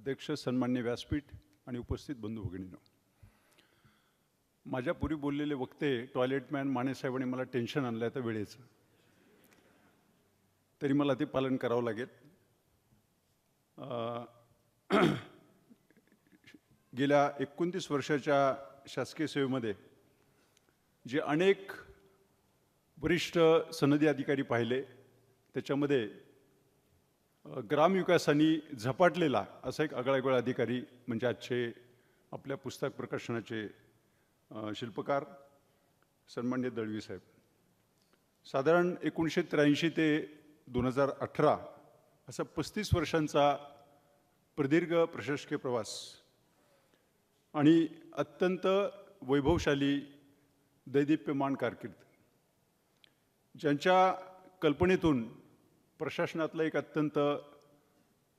अध्यक्ष सन्मान्य व्यासपीठ आणि उपस्थित बंधू भगिनीनो. माझ्यापूर्वी बोललेले वक्ते टॉयलेटमॅन मानेसाहेबांनी मला टेन्शन आणलं आहे तर वेळेचं. तरी मला ते पालन करावं लागेल. गेल्या एकोणतीस वर्षाच्या शासकीय सेवेमध्ये जे अनेक वरिष्ठ सनदी अधिकारी पाहिले त्याच्यामध्ये ग्रामविकासाने झपाटलेला असा एक आगळावेगळा अधिकारी म्हणजे आजचे आपल्या पुस्तक प्रकाशनाचे शिल्पकार सन्मान्य दळवी साहेब. साधारण एकोणीसशे त्र्याऐंशी ते दोन हजार अठरा असा पस्तीस वर्षांचा प्रदीर्घ प्रशासकीय प्रवास आणि अत्यंत वैभवशाली दैदिप्यमान कारकीर्द. ज्यांच्या कल्पनेतून प्रशासनातलं एक अत्यंत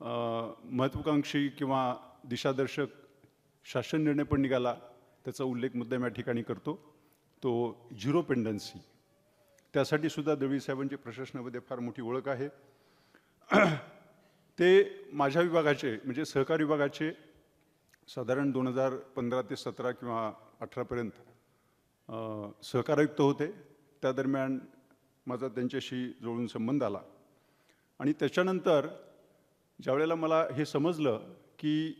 महत्त्वाकांक्षी किंवा दिशादर्शक शासन निर्णय पण निघाला त्याचा उल्लेख मुद्दाम या ठिकाणी करतो. तो झिरो पेंडन्सी. त्यासाठी सुद्धा दळवी साहेबांची प्रशासनामध्ये फार मोठी ओळख आहे. ते माझ्या विभागाचे म्हणजे सहकार विभागाचे साधारण दोन हजार पंधरा ते सतरा किंवा अठरापर्यंत सहकारयुक्त होते. त्या दरम्यान माझा त्यांच्याशी जुळून संबंध आला. आणि त्याच्यानंतर ज्यावेळेला मला हे समजलं की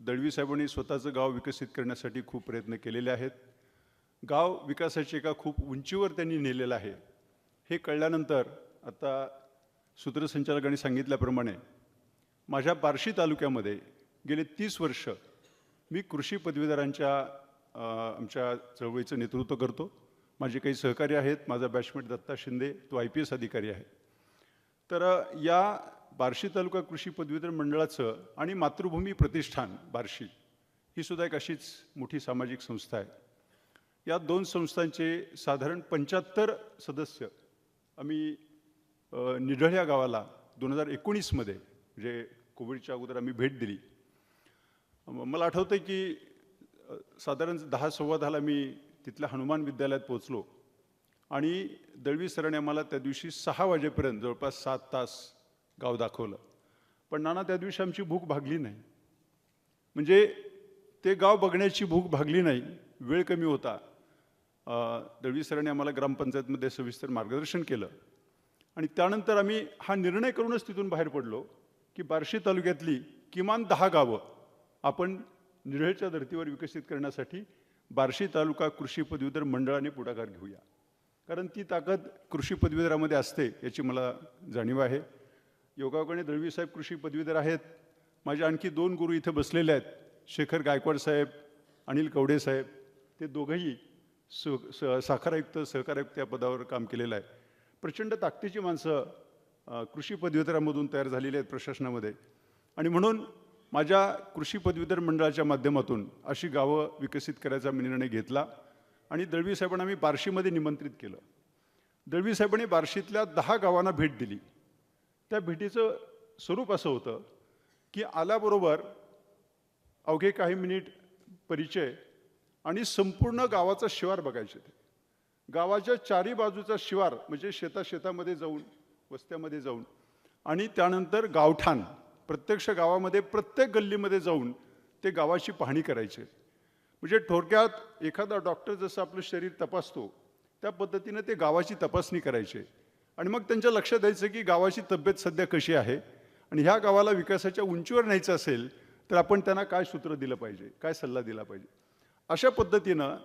दळवी साहेबांनी स्वतःचं गाव विकसित करण्यासाठी खूप प्रयत्न केलेले आहेत गाव विकासाच्या एका खूप उंचीवर त्यांनी नेलेलं आहे हे कळल्यानंतर आता सूत्रसंचालकांनी सांगितल्याप्रमाणे माझ्या बार्शी तालुक्यामध्ये गेले तीस वर्ष मी कृषी पदवीधरांच्या आमच्या चळवळीचं नेतृत्व करतो. माझे काही सहकारी आहेत माझा बॅचमेट दत्ता शिंदे तो आय पी एस अधिकारी आहे. तर या बार्शी तालुका कृषी पदवीधर मंडळाचं आणि मातृभूमी प्रतिष्ठान बार्शी ही सुद्धा एक अशीच मोठी सामाजिक संस्था आहे. या दोन संस्थांचे साधारण पंच्याहत्तर सदस्य आम्ही निढळ्या निढळ या गावाला दोन हजार एकोणीसमध्ये म्हणजे कोविडच्या अगोदर आम्ही भेट दिली. मला आठवतं की साधारण दहा सव्वा दहाला मी तिथल्या हनुमान विद्यालयात पोहोचलो. आणि दळवी सरांनी आम्हाला त्या दिवशी सहा वाजेपर्यंत जवळपास सात तास गाव दाखवलं. पण नाना त्या दिवशी आमची भूक भागली नाही. म्हणजे ते गाव बघण्याची भूक भागली नाही. वेळ कमी होता. दळवी सरांनी आम्हाला ग्रामपंचायतमध्ये सविस्तर मार्गदर्शन केलं. आणि त्यानंतर आम्ही हा निर्णय करूनच तिथून बाहेर पडलो की बार्शी तालुक्यातली किमान दहा गावं आपण निढळच्या धर्तीवर विकसित करण्यासाठी बार्शी तालुका कृषी पदवीधर मंडळाने पुढाकार घेऊया. कारण ती ताकद कृषी पदवीधरामध्ये असते याची मला जाणीव आहे. योगायोगाने दळवी साहेब कृषी पदवीधर आहेत. माझे आणखी दोन गुरु इथे बसलेले आहेत शेखर गायकवाड साहेब अनिल कवडे साहेब. ते दोघंही स स साखर आयुक्त सहकार आयुक्त या पदावर काम केलेलं आहे. प्रचंड ताकदीची माणसं कृषी पदवीधरामधून तयार झालेली आहेत प्रशासनामध्ये. आणि म्हणून माझ्या कृषी पदवीधर मंडळाच्या माध्यमातून अशी गावं विकसित करायचा मी निर्णय घेतला. आणि दळवी साहेबांना मी बार्शीमध्ये निमंत्रित केलं. दळवी साहेबांनी बार्शीतल्या दहा गावांना भेट दिली. त्या भेटीचं स्वरूप असं होतं की आल्याबरोबर अवघे काही मिनिट परिचय आणि संपूर्ण गावाचा शिवार बघायचे ते. गावाच्या चारी बाजूचा शिवार म्हणजे शेता शेतामध्ये जाऊन वस्त्यामध्ये जाऊन आणि त्यानंतर गावठाण प्रत्यक्ष गावामध्ये प्रत्येक गल्लीमध्ये जाऊन ते गावाची पाहणी करायचे. म्हणजे थोडक्यात एखादा डॉक्टर जसं आपलं शरीर तपासतो त्या पद्धतीनं ते गावाची तपासणी करायचे. आणि मग त्यांच्या लक्षात द्यायचं की गावाची तब्येत सध्या कशी आहे आणि ह्या गावाला विकासाच्या उंचीवर न्यायचं असेल तर आपण त्यांना काय सूत्र दिलं पाहिजे काय सल्ला दिला पाहिजे. अशा पद्धतीनं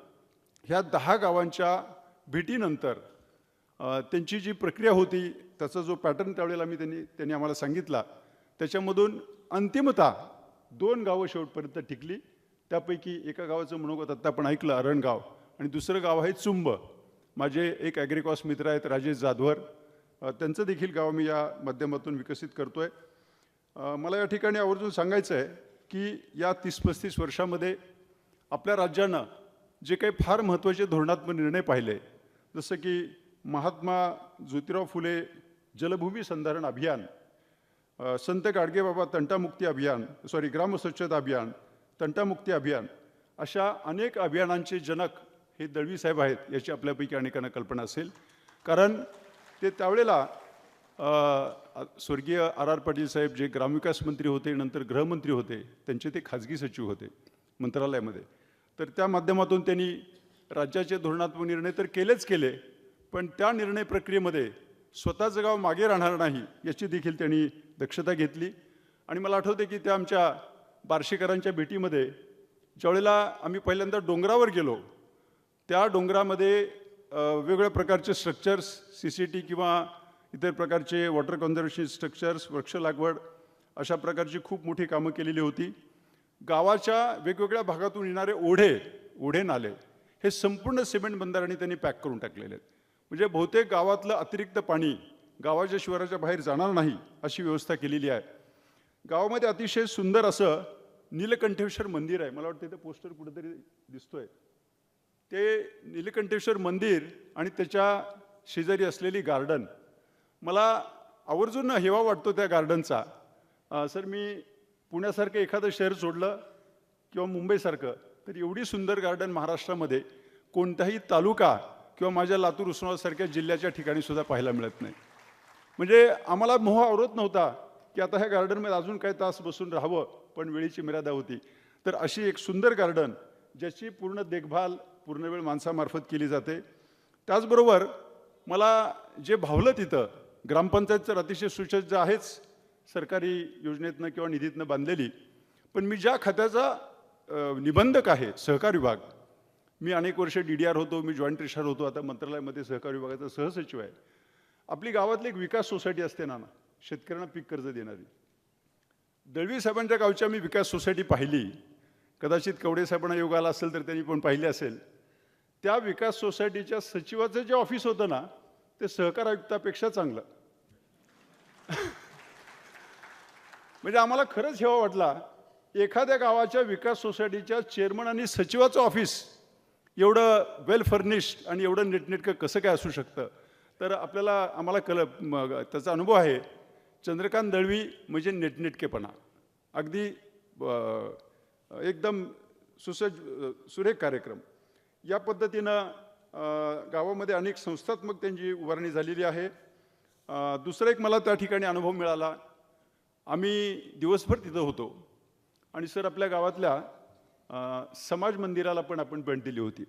ह्या दहा गावांच्या भेटीनंतर त्यांची जी प्रक्रिया होती त्याचा जो पॅटर्न त्यावेळेला मी त्यांनी त्यांनी आम्हाला सांगितला त्याच्यामधून अंतिमतः दोन गावं शेवटपर्यंत टिकली. त्यापैकी एका गावाचं मनोगत आत्ता आपण ऐकलं अरणगाव आणि दुसरं गाव आहे चुंब. माझे एक ॲग्रिकॉस मित्र आहेत राजेश जाधवर. त्यांचं देखील गाव मी या माध्यमातून विकसित करतो आहे मला या ठिकाणी आवर्जून सांगायचं आहे की या तीस पस्तीस वर्षामध्ये आपल्या राज्यानं जे काही फार महत्त्वाचे धोरणात्मक निर्णय पाहिले जसं की महात्मा ज्योतिराव फुले जलभूमी संधारण अभियान संत गाडगेबाबा तंटामुक्ती अभियान सॉरी ग्रामस्वच्छता अभियान तंटामुक्ती अभियान अशा अनेक अभियानांचे जनक हे दळवी साहेब आहेत याची आपल्यापैकी अनेकांना कल्पना असेल. कारण ते त्यावेळेला स्वर्गीय आर आर पाटील साहेब जे ग्रामविकास मंत्री होते नंतर गृहमंत्री होते त्यांचे ते खाजगी सचिव होते मंत्रालयामध्ये. तर त्या माध्यमातून त्यांनी राज्याचे धोरणात्मक निर्णय तर केलेच केले पण त्या निर्णय प्रक्रियेमध्ये स्वतःचं गाव मागे राहणार नाही याची देखील त्यांनी दक्षता घेतली. आणि मला आठवते की त्या आमच्या बार्शीकरांच्या भेटीमध्ये ज्यावेळेला आम्ही पहिल्यांदा डोंगरावर गेलो त्या डोंगरामध्ये वेगवेगळ्या प्रकारचे स्ट्रक्चर्स सी सी टी किंवा इतर प्रकारचे वॉटर कन्झर्वेशन स्ट्रक्चर्स वृक्ष लागवड अशा प्रकारची खूप मोठी कामं केलेली होती. गावाच्या वेगवेगळ्या भागातून येणारे ओढे ओढे नाले हे संपूर्ण सिमेंट बंदराने त्यांनी पॅक करून टाकलेले आहेत. म्हणजे बहुतेक गावातलं अतिरिक्त पाणी गावाच्या शिवाराच्या बाहेर जाणार नाही अशी व्यवस्था केलेली आहे. गावामध्ये अतिशय सुंदर असं नीलकंठेश्वर मंदिर आहे. मला वाटतं इथं पोस्टर कुठेतरी दिसतोय. ते नीलकंठेश्वर मंदिर आणि त्याच्या शेजारी असलेली गार्डन. मला आवर्जून हेवा वाटतो त्या गार्डनचा. सर मी पुण्यासारखं एखादं शहर सोडलं किंवा मुंबईसारखं तर एवढी सुंदर गार्डन महाराष्ट्रामध्ये कोणताही तालुका किंवा माझ्या लातूर उस्मानाबादसारख्या जिल्ह्याच्या ठिकाणी सुद्धा पाहायला मिळत नाही. म्हणजे आम्हाला मोह आवरत नव्हता की आता ह्या गार्डनमध्ये अजून काही तास बसून राहावं. पण वेळेची मर्यादा होती. तर अशी एक सुंदर गार्डन ज्याची पूर्ण देखभाल पूर्ण वेळ माणसामार्फत केली जाते. त्याचबरोबर मला जे भावलं तिथं ग्रामपंचायत तर अतिशय सुसज्ज आहेच सरकारी योजनेतनं किंवा निधीतनं बांधलेली पण मी ज्या खात्याचा निबंधक आहे सहकार विभाग मी अनेक वर्ष डी डी आर होतो मी जॉईंट ट्रेशर होतो आता मंत्रालयामध्ये सहकार विभागाचा सहसचिव आहे. आपली गावातली एक विकास सोसायटी असते ना ना शेतकऱ्यांना पीक कर्ज देणारी. दळवी साहेबांच्या गावच्या मी विकास सोसायटी पाहिली. कदाचित कवडे साहेबांना योग आला असेल तर त्यांनी पण पाहिली असेल. त्या विकास सोसायटीच्या सचिवाचं जे ऑफिस होतं ना ते सहकार आयुक्तापेक्षा चांगलं. म्हणजे आम्हाला खरंच हेवा वाटला एखाद्या गावाच्या विकास सोसायटीच्या चेअरमन आणि सचिवाचं ऑफिस एवढं वेल फर्निश्ड आणि एवढं नीटनेटकं कसं काय असू शकतं? तर आपल्याला आम्हाला कल मग त्याचा अनुभव आहे. चंद्रकांत दळवी म्हणजे नेटनेटकेपणा. अगदी एकदम सुसज्ज सुरेख कार्यक्रम. या पद्धतीनं गावामध्ये अनेक संस्थात्मक त्यांची उभारणी झालेली आहे. दुसरा एक मला त्या ठिकाणी अनुभव मिळाला. आम्ही दिवसभर तिथं होतो. आणि सर आपल्या गावातल्या समाज मंदिराला पण आपण भेट दिली होती.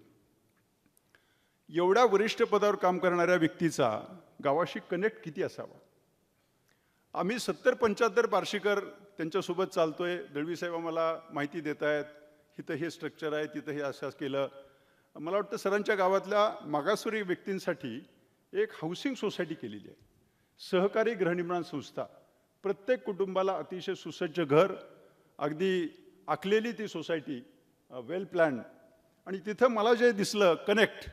एवढ्या वरिष्ठ पदावर काम करणाऱ्या व्यक्तीचा गावाशी कनेक्ट किती असावा? आम्ही सत्तर पंच्याहत्तर बार्शीकर त्यांच्यासोबत चालतो दळवी दळवीसाहेब आम्हाला माहिती देत आहेत. इथं हे स्ट्रक्चर आहे तिथं हे असं केलं. मला वाटतं सरांच्या गावातल्या मागासवर्गीय व्यक्तींसाठी एक हाऊसिंग सोसायटी केलेली आहे. सहकारी गृहनिर्माण संस्था. प्रत्येक कुटुंबाला अतिशय सुसज्ज घर अगदी आखलेली ती सोसायटी वेल प्लॅन आणि तिथं मला जे दिसलं कनेक्ट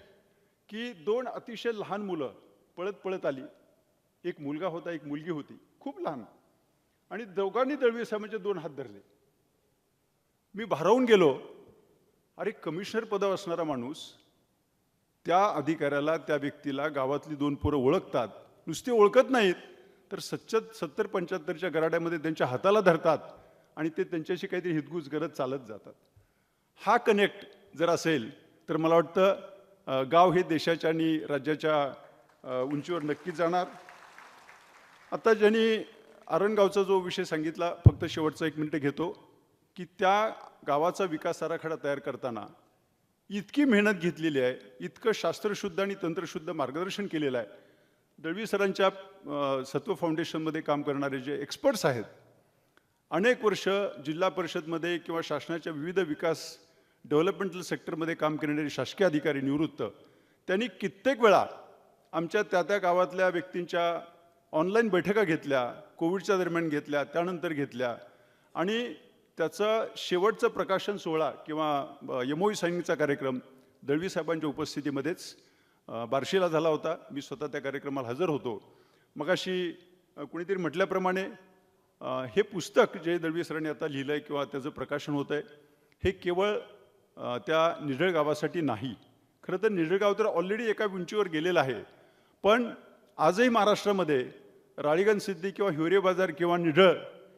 की दोन अतिशय लहान मुलं पळत पळत आली. एक मुलगा होता एक मुलगी होती. खूप लहान. आणि दोघांनी दळवी साहेबांचे दोन हात धरले. मी भारावून गेलो. अरे कमिशनर पदावर असणारा माणूस त्या अधिकाऱ्याला त्या व्यक्तीला गावातली दोन पोरं ओळखतात. नुसते ओळखत नाहीत तर सच्चत सत्तर पंच्याहत्तरच्या गराड्यामध्ये त्यांच्या हाताला धरतात आणि ते त्यांच्याशी काहीतरी हितगुज करत चालत जातात. हा कनेक्ट जर असेल तर मला वाटतं गाव हे देशाच्या आणि राज्याच्या उंचीवर नक्कीच जाणार. आता ज्यांनी आरणगावचा जो विषय सांगितला फक्त शेवटचा एक मिनिट घेतो की त्या गावाचा विकास आराखडा तयार करताना इतकी मेहनत घेतलेली आहे इतकं शास्त्रशुद्ध आणि तंत्रशुद्ध मार्गदर्शन केलेलं आहे. दळवी सरांच्या सत्व फाउंडेशनमध्ये काम करणारे जे एक्सपर्ट्स आहेत अनेक वर्ष जिल्हा परिषदमध्ये किंवा शासनाच्या विविध विकास डेव्हलपमेंटल सेक्टरमध्ये काम करणारे शासकीय अधिकारी निवृत्त त्यांनी कित्येक वेळा आमच्या त्या त्या गावातल्या व्यक्तींच्या ऑनलाईन बैठका घेतल्या कोविडच्या दरम्यान घेतल्या त्यानंतर घेतल्या. आणि त्याचं शेवटचं प्रकाशन सोहळा किंवा यमोई साईनचा कार्यक्रम दळवी साहेबांच्या उपस्थितीमध्येच बार्शीला झाला होता. मी स्वतः त्या कार्यक्रमाला हजर होतो. मगाशी अशी कुणीतरी म्हटल्याप्रमाणे हे पुस्तक जे दळवी सरांनी आता लिहिलं आहे किंवा त्याचं प्रकाशन होतं आहे हे केवळ त्या निढळ गावासाठी नाही. खरं तर निढळ गाव तर ऑलरेडी एका उंचीवर गेलेलं आहे. पण आजही महाराष्ट्रामध्ये राळीगण सिद्धी किंवा हिवरे बाजार किंवा निढळ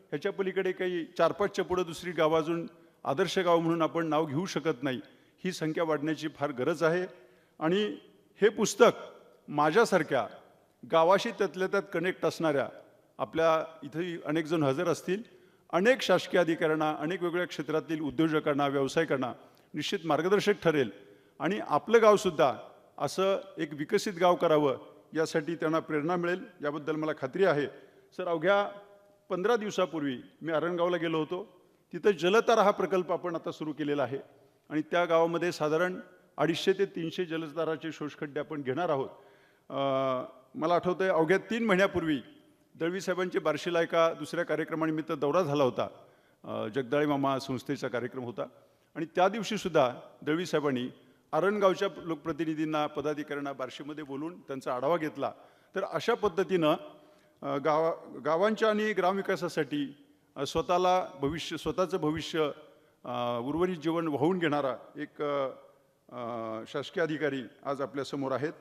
ह्याच्या पलीकडे काही चार पाचच्या पुढं दुसरी गाव अजून आदर्श गाव म्हणून आपण नाव घेऊ शकत नाही ही संख्या वाढण्याची फार गरज आहे. आणि हे पुस्तक माझ्यासारख्या गावाशी त्यातल्या त्यात कनेक्ट असणाऱ्या आपल्या इथंही अनेक जण हजर असतील अनेक शासकीय अधिकाऱ्यांना अनेक वेगवेगळ्या क्षेत्रातील उद्योजकांना व्यावसायिकांना निश्चित मार्गदर्शक ठरेल. आणि आपलं गावसुद्धा असं एक विकसित गाव करावं यासाठी त्यांना प्रेरणा मिळेल याबद्दल मला खात्री आहे. सर अवघ्या पंधरा दिवसापूर्वी मी आरणगावला गेलो होतो. तिथं जलतारा हा प्रकल्प आपण आता सुरू केलेला आहे. आणि त्या गावामध्ये साधारण अडीचशे ते तीनशे जलताराचे शोषखड्डे आपण घेणार आहोत. मला आठवतं आहे अवघ्या तीन महिन्यापूर्वी दळवीसाहेबांचे बार्शीला एका दुसऱ्या कार्यक्रमानिमित्त दौरा झाला होता. जगदाळे मामा संस्थेचा कार्यक्रम होता. आणि त्या दिवशीसुद्धा दळवी साहेबांनी आरणगावच्या लोकप्रतिनिधींना पदाधिकाऱ्यांना बार्शीमध्ये बोलून त्यांचा आढावा घेतला. तर अशा पद्धतीनं गावा गावांच्या आणि ग्रामविकासासाठी स्वतःला भविष्य स्वतःचं भविष्य उर्वरित जीवन वाहून घेणारा एक शासकीय अधिकारी आज आपल्यासमोर आहेत.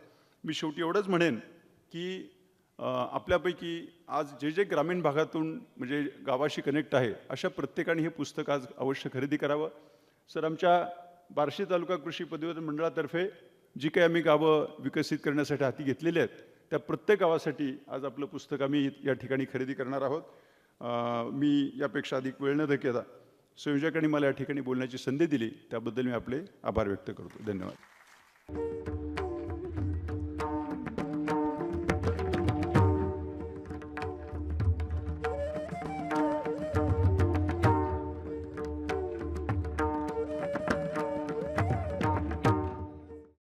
मी शेवटी एवढंच म्हणेन की आपल्यापैकी आज जे जे ग्रामीण भागातून म्हणजे गावाशी कनेक्ट आहे अशा प्रत्येकाने हे पुस्तक आज अवश्य खरेदी करावं. सर आमच्या बार्शी तालुका कृषी पदवीधर मंडळातर्फे जी काही आम्ही गावं विकसित करण्यासाठी हाती घेतलेली आहेत त्या प्रत्येक गावासाठी आज आपलं पुस्तक आम्ही या ठिकाणी खरेदी करणार आहोत. मी यापेक्षा अधिक वेळ न घेता संयोजकांनी मला या ठिकाणी बोलण्याची संधी दिली त्याबद्दल मी आपले आभार व्यक्त करतो. धन्यवाद.